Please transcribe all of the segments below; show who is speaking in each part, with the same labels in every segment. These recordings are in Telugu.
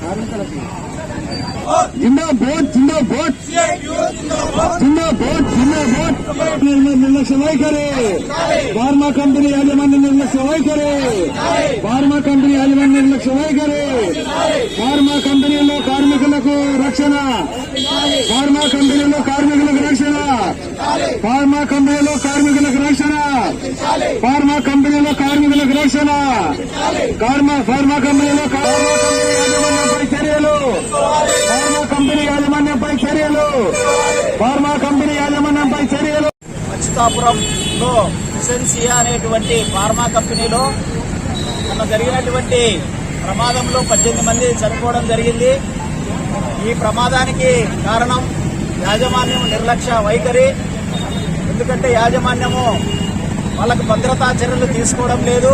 Speaker 1: కార్మికులకి జిందా బోట్ జిందా బోట్ జిందా బోట్ జిందా బోట్ నిర్లక్ష్య వైఖరి ఫార్మా కంపెనీ యాజమాన్య నిర్లక్ష్య వైఖరి ఫార్మా కంపెనీ యాజమాన్య నిర్లక్ష్య వైఖరి ఫార్మా కంపెనీలో కార్మికులకు రక్షణ ఫార్మా కంపెనీలో కార్మికులకు రక్షణ ఫార్మా కంపెనీలో కార్మికులకు రక్షణ ఫార్మా కంపెనీలో కార్మికులకు రక్షణ ఫార్మా ఫార్మా కంపెనీలో ఫార్మా కంపెనీ యాజమాన్యంపై చర్యలు. ఫార్మా కంపెనీ యాజమాన్యంపై చర్యలు. ఫార్మా కంపెనీ యాజమాన్యంపై చర్యలు.
Speaker 2: అచ్యుతాపురంలో ఎసెన్సియా అనేటువంటి ఫార్మా కంపెనీలో మొన్న జరిగినటువంటి ప్రమాదంలో పద్దెనిమిది మంది చనిపోవడం జరిగింది. ఈ ప్రమాదానికి కారణం యాజమాన్యం నిర్లక్ష్య వైఖరి. ఎందుకంటే యాజమాన్యము వాళ్ళకు భద్రతా చర్యలు తీసుకోవడం లేదు.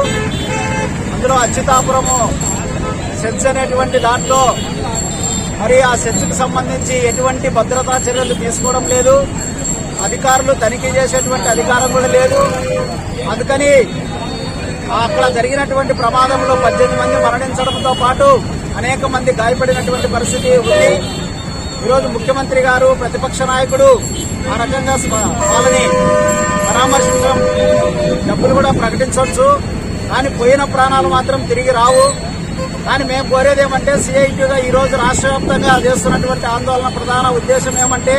Speaker 2: ఇందులో అచ్యుతాపురము సెన్స్ అనేటువంటి దాంట్లో మరి ఆ సెన్స్కు సంబంధించి ఎటువంటి భద్రతా చర్యలు తీసుకోవడం లేదు. అధికారులు తనిఖీ చేసేటువంటి అధికారం కూడా లేదు. అందుకని అక్కడ జరిగినటువంటి ప్రమాదంలో పద్దెనిమిది మంది మరణించడంతో పాటు అనేక మంది గాయపడినటువంటి పరిస్థితి ఉంది. ఈరోజు ముఖ్యమంత్రి గారు ప్రతిపక్ష నాయకుడు ఆ రకంగా వాళ్ళని పరామర్శించడం డబ్బులు కూడా ప్రకటించవచ్చు. కానీ పోయిన ప్రాణాలు మాత్రం తిరిగి రావు. కానీ మేము కోరేది ఏమంటే సిఐటిగా ఈరోజు రాష్ట్ర వ్యాప్తంగా చేస్తున్నటువంటి ఆందోళన ప్రధాన ఉద్దేశం ఏమంటే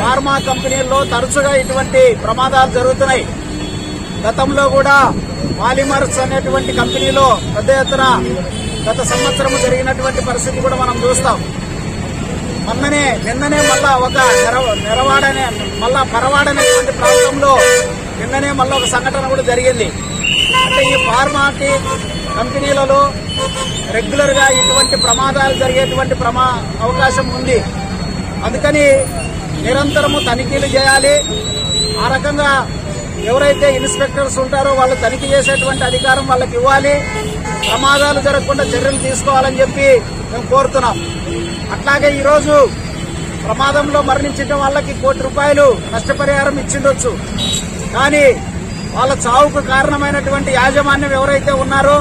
Speaker 2: ఫార్మా కంపెనీల్లో తరచుగా ఇటువంటి ప్రమాదాలు జరుగుతున్నాయి. గతంలో కూడా పాలిమర్స్ అనేటువంటి కంపెనీలో పెద్ద ఎత్తున గత సంవత్సరం జరిగినటువంటి పరిస్థితి కూడా మనం చూస్తాం. మొన్ననే నిన్ననే మళ్ళా ఒక నెరవ నెరవాడనే మళ్ళా పరవాడనేటువంటి ప్రాంతంలో నిన్ననే మళ్ళా ఒక సంఘటన కూడా జరిగింది. అంటే ఈ ఫార్మాటి కంపెనీలలో రెగ్యులర్గా ఇటువంటి ప్రమాదాలు జరిగేటువంటి ప్రమా అవకాశం ఉంది. అందుకని నిరంతరము తనిఖీలు చేయాలి. ఆ రకంగా ఎవరైతే ఇన్స్పెక్టర్స్ ఉంటారో వాళ్ళు తనిఖీ చేసేటువంటి అధికారం వాళ్ళకి ఇవ్వాలి. ప్రమాదాలు జరగకుండా చర్యలు తీసుకోవాలని చెప్పి మేము కోరుతున్నాం. అట్లాగే ఈరోజు ప్రమాదంలో మరణించిన వాళ్ళకి కోటి రూపాయలు నష్టపరిహారం ఇచ్చిండొచ్చు. కానీ వాళ్ళ చావుకు కారణమైనటువంటి యాజమాన్యం ఎవరైతే ఉన్నారో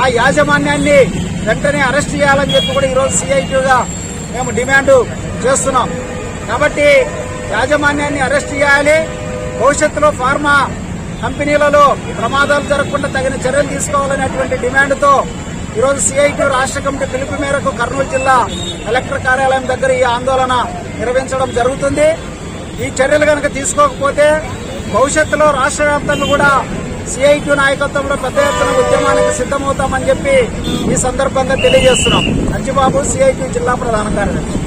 Speaker 2: ఆ యాజమాన్యాన్ని వెంటనే అరెస్ట్ చేయాలని చెప్పి కూడా ఈరోజు సిఐటిగా మేము డిమాండ్ చేస్తున్నాం. కాబట్టి యాజమాన్యాన్ని అరెస్ట్ చేయాలి. భవిష్యత్తులో ఫార్మా కంపెనీలలో ప్రమాదాలు జరగకుండా తగిన చర్యలు తీసుకోవాలనేటువంటి డిమాండ్తో ఈరోజు సిఐటి రాష్ట్ర కమిటీ పిలుపు మేరకు కర్నూలు జిల్లా కలెక్టర్ కార్యాలయం దగ్గర ఈ ఆందోళన నిర్వహించడం జరుగుతుంది. ఈ చర్యలు కనుక తీసుకోకపోతే భవిష్యత్తులో రాష్ట్ర వ్యాప్తంగా కూడా సిఐటి నాయకత్వంలో పెద్ద ఎత్తున ఉద్యమానికి సిద్దమవుతామని చెప్పి ఈ సందర్భంగా తెలియజేస్తున్నాం. అంజుబాబు సిఐటి జిల్లా ప్రధాన కార్యదర్శి.